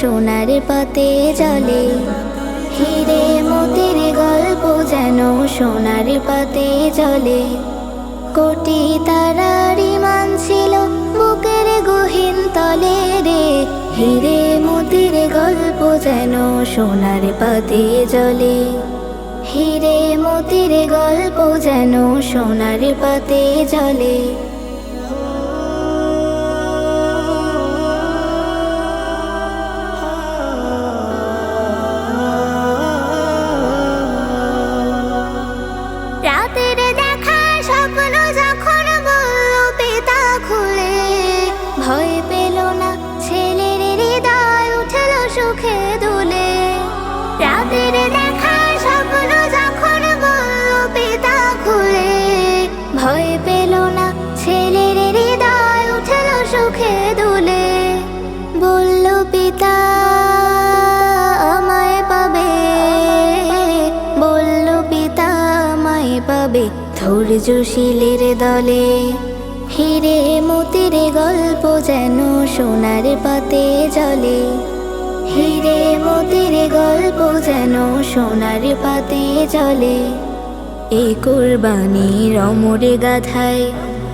সোনার পাতে জলে হিরে মতির গল্প যেন সোনার পাতে জলে কোটি তারারি মানছিল বুকের গহীন তলে রে। হিরে মতির গল্প যেন সোনার পাতে জলে হিরে মতির গল্প যেন সোনার পাতে জলে ধৈর্যশীলের দলে হিরে মতির গল্প যেন সোনার পাতে জলে। হিরে মতির গল্প যেন সোনার পাতে জলে। এ কুরবানি রমরে গাথায়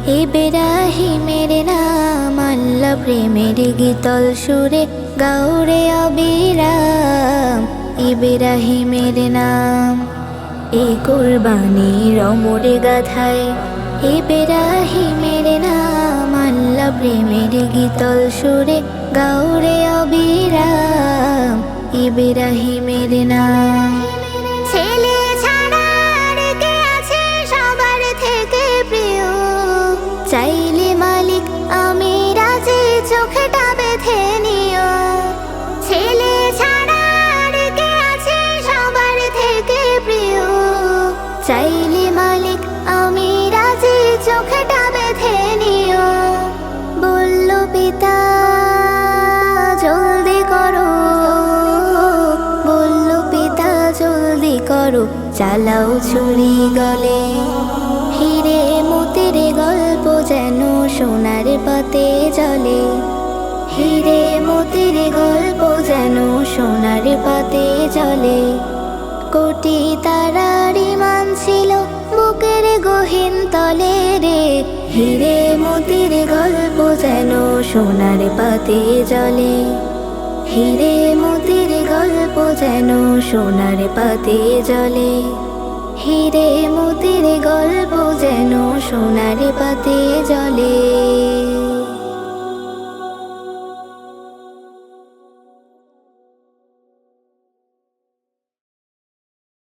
এ বেরাহিমের নাম, আল্লাহ প্রেমের গীতল সুরে গাউরে অবিরাম ইব্রাহিমের নাম। এ কুরবানি রমরে গাথায় এ বেরাহিমের নাম, আল্লাহ প্রেমের গীতল সুরে গাউরে অবিরাম নাম। ছাড়া আর কে আছে সবার থেকে প্রিয়? চাইলে মালিক আমি রাজি চোখটা চাইলে মালিক, আমি রাজি। চোখটা বেঁধে নিও। বলল, পিতা, জলদি করো। বলল, পিতা, জলদি করো। চালাও ছুরি গলে। হিরে মতির গল্প যেন সোনার পাতে জলে হিরে মতির গল্প যেন সোনার পাতে জলে কোটি তারারি ছিল বুকের গহীন তলে রে। হিরে মতির গল্প যেন সোনার পাতে জলে হিরে মতির গল্প যেন সোনার পাতে জলে হিরে মতির গল্প যেন সোনার পাতে জলে